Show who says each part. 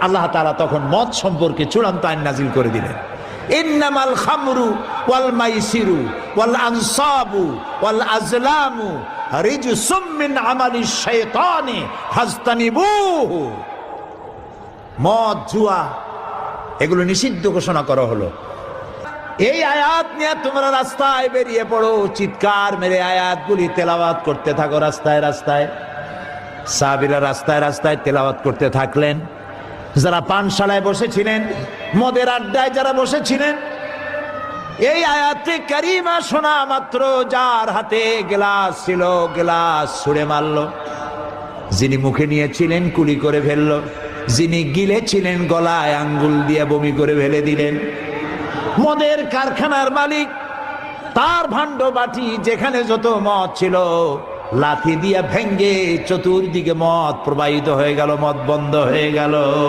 Speaker 1: আল্লাহ তাআলা তখন মদ সম্পর্কে চূড়ান্ত আইন নাজিল করে দিলেন। খামরু আজলামু আমালি মদ এগুলো নিষিদ্ধ ঘোষণা করা হলো। এই আয়াত নিয়ে তোমরা রাস্তায় বেরিয়ে পড়ো, চিৎকার মেরে আয়াতগুলি তেলাওয়াত করতে থাকো রাস্তায় রাস্তায়। সাহাবিরা রাস্তায় রাস্তায় তেলাওয়াত করতে থাকলেন। যারা পানশালায় বসেছিলেন, মদের আড্ডায় যারা বসেছিলেন, এই আয়াতে কারিমা শোনা মাত্র, যার হাতে গ্লাস ছিল, গ্লাস ছুঁড়ে মারল। যিনি মুখে নিয়েছিলেন, কুলি করে ফেলল। যিনি গিলেছিলেন, গলায় আঙ্গুল দিয়ে বমি করে ফেলে দিলেন। মদের কারখানার মালিক, তার ভাণ্ড বাটি যেখানে যত মদ ছিল, লাথি দিয়া ভেঙ্গে চতুর্দিকে মদ প্রবাহিত হয়ে গেল, মদ বন্ধ হয়ে গেল।